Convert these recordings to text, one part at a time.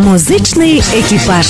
Музичний екіпаж.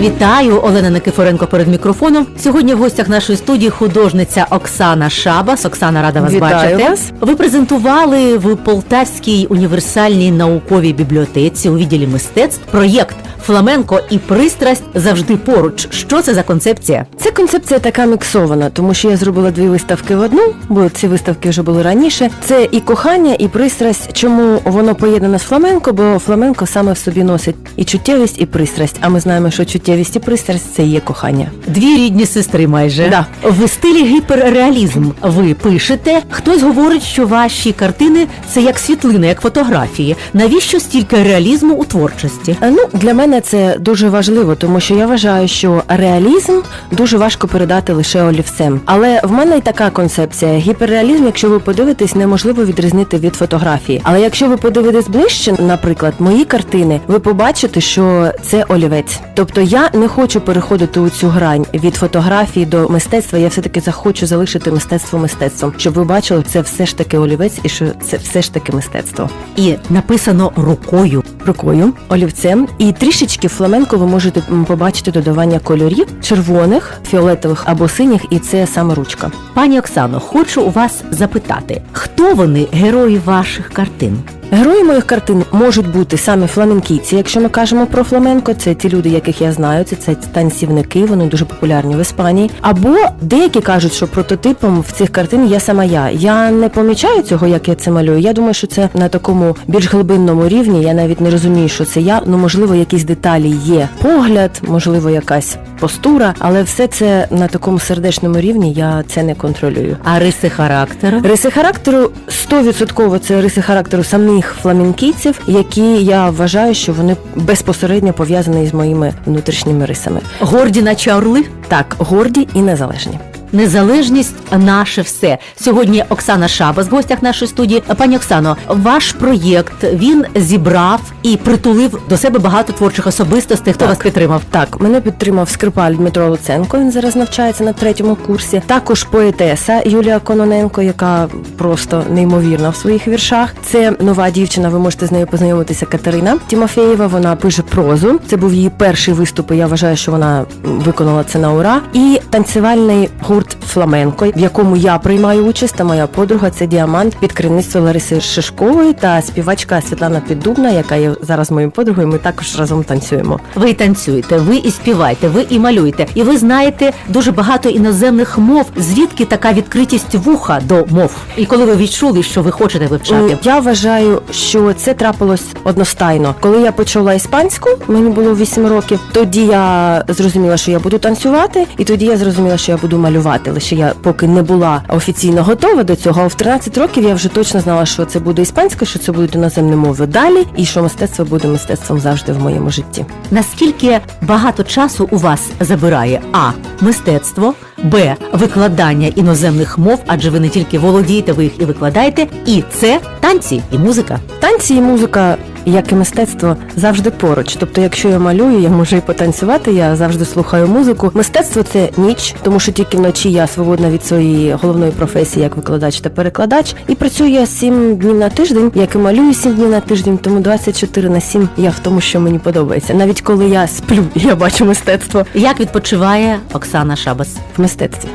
Вітаю, Олена Никифоренко перед мікрофоном. Сьогодні в гостях нашої студії художниця Оксана Шабас. Оксана, рада вас Вітаю бачити. вас. Ви презентували в Полтавській універсальній науковій бібліотеці у відділі мистецтв проєкт Фламенко і пристрасть завжди поруч. Що це за концепція? Це концепція така міксована, тому що я зробила дві виставки в одну, бо ці виставки вже були раніше. Це і кохання, і пристрасть. Чому воно поєднане з фламенко? Бо фламенко саме в собі носить і чуттєвість, і пристрасть. А ми знаємо, що чуттєвість і пристрасть це і є кохання. Дві рідні сестри майже. Да. В стилі гіперреалізм ви пишете. Хтось говорить, що ваші картини це як світлини, як фотографії. Навіщо стільки реалізму у творчості? Ну, для мене це дуже важливо, тому що я вважаю, що реалізм дуже важко передати лише олівцем. Але в мене й така концепція. Гіперреалізм, якщо ви подивитесь, неможливо відрізнити від фотографії. Але якщо ви подивитесь ближче, наприклад, мої картини, ви побачите, що це олівець. Тобто я не хочу переходити у цю грань від фотографії до мистецтва. Я все таки захочу залишити мистецтво мистецтвом, щоб ви бачили, це все ж таки олівець і що це все ж таки мистецтво І написано рукою. Рукою, олівцем, і трішечки фламенко ви можете побачити додавання кольорів червоних, фіолетових або синіх, і це саме ручка. Пані Оксано, хочу у вас запитати, хто вони герої ваших картин? Герої моїх картин можуть бути саме фламенкійці. Якщо ми кажемо про фламенко, це ті люди, яких я знаю, це, це танцівники, вони дуже популярні в Іспанії. Або деякі кажуть, що прототипом в цих картин є сама я. Я не помічаю цього, як я це малюю. Я думаю, що це на такому більш глибинному рівні. Я навіть не розумію, що це я. Ну можливо, якісь деталі є. Погляд, можливо, якась постура, але все це на такому сердечному рівні. Я це не контролюю. А риси характеру? Риси характеру 100% це риси характеру самих фламінкійців, які я вважаю, що вони безпосередньо пов'язані з моїми внутрішніми рисами. Горді, наче орли? Так, горді і незалежні. Незалежність наше все. Сьогодні Оксана Шабас в гостях нашої студії. Пані Оксано, ваш проєкт він зібрав і притулив до себе багато творчих особистостей. Хто Так. вас підтримав? Так, мене підтримав скрипаль Дмитро Луценко. Він зараз навчається на третьому курсі. Також поетеса Юлія Кононенко, яка просто неймовірна в своїх віршах. Це нова дівчина. Ви можете з нею познайомитися. Катерина Тімофєєва. Вона пише прозу. Це був її перший виступ. і Я вважаю, що вона виконала це на ура. І танцювальний гурт Фламенко, в якому я приймаю участь. Та моя подруга це діамант під керівництвом Лариси Шишкової та співачка Світлана Піддубна, яка є зараз моєю подругою. Ми також разом танцюємо. Ви і танцюєте, ви і співаєте, ви і малюєте, і ви знаєте дуже багато іноземних мов. Звідки така відкритість вуха до мов? І коли ви відчули, що ви хочете вивчати? Я вважаю, що це трапилось одностайно. Коли я почула іспанську, мені було 8 років. Тоді я зрозуміла, що я буду танцювати, і тоді я зрозуміла, що я буду малювати. Лише я поки не була офіційно готова до цього. А в 13 років я вже точно знала, що це буде іспанська, що це будуть іноземні мови далі, і що мистецтво буде мистецтвом завжди в моєму житті. Наскільки багато часу у вас забирає а мистецтво, б викладання іноземних мов, адже ви не тільки володієте, ви їх і викладаєте, і це танці і музика. Танці і музика, як і мистецтво, завжди поруч. Тобто, якщо я малюю, я можу і потанцювати, я завжди слухаю музику. Мистецтво це ніч, тому що тільки вночі я свободна від своєї головної професії як викладач та перекладач. І працюю я 7 днів на тиждень, як і малюю 7 днів на тиждень, тому 24 на 7 я в тому, що мені подобається. Навіть коли я сплю, я бачу мистецтво Як відпочиває Оксана Шабас? в мистецтві.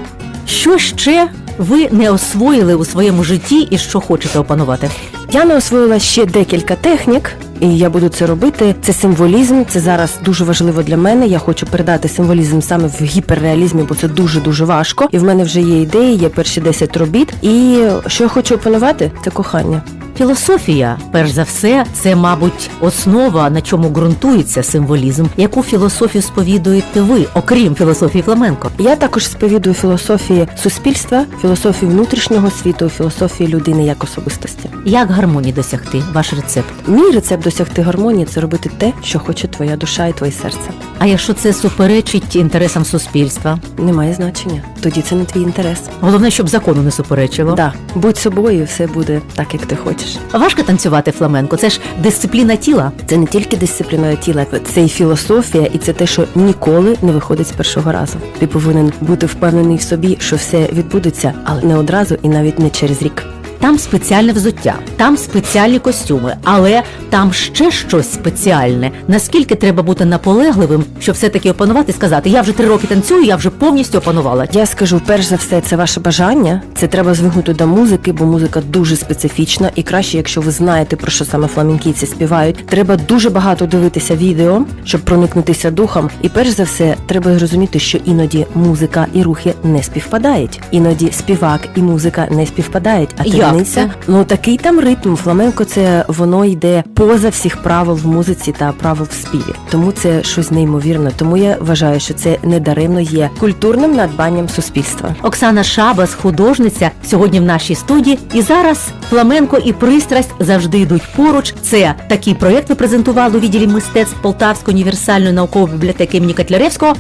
Що ще ви не освоїли у своєму житті і що хочете опанувати? Я не освоїла ще декілька технік, і я буду це робити. Це символізм. Це зараз дуже важливо для мене. Я хочу передати символізм саме в гіперреалізмі, бо це дуже дуже важко. І в мене вже є ідеї, є перші 10 робіт. І що я хочу опанувати, це кохання. Філософія, перш за все, це, мабуть, основа, на чому ґрунтується символізм. Яку філософію сповідуєте ви, окрім філософії фламенко? Я також сповідую філософії суспільства, філософію внутрішнього світу, філософії людини як особистості. Як гармонії досягти? Ваш рецепт? Мій рецепт досягти гармонії це робити те, що хоче твоя душа і твоє серце. А якщо це суперечить інтересам суспільства? Немає значення. Тоді це не твій інтерес. Головне, щоб закону не суперечило. Да, будь собою, і все буде так, як ти хочеш. Важко танцювати фламенко. Це ж дисципліна тіла. Це не тільки дисципліна тіла, це і філософія, і це те, що ніколи не виходить з першого разу. Ти повинен бути впевнений в собі, що все відбудеться, але не одразу і навіть не через рік. Там спеціальне взуття, там спеціальні костюми, але там ще щось спеціальне. Наскільки треба бути наполегливим, щоб все-таки опанувати і сказати, я вже три роки танцюю, я вже повністю опанувала. Я скажу, перш за все, це ваше бажання. Це треба звикнути до музики, бо музика дуже специфічна, і краще, якщо ви знаєте про що саме фламінкійці співають. Треба дуже багато дивитися відео, щоб проникнутися духом. І перш за все, треба зрозуміти, що іноді музика і рухи не співпадають. Іноді співак і музика не співпадають. А Як це? ну такий там ритм. Фламенко це воно йде поза всіх правил в музиці та правил в співі. Тому це щось неймовірне. Тому я вважаю, що це недаремно є культурним надбанням суспільства. Оксана Шабас, художниця, сьогодні в нашій студії. І зараз фламенко і пристрасть завжди йдуть поруч. Це такий проєкт ви презентували у відділі мистецтв Полтавської універсальної наукової бібліотеки імені Котляревського.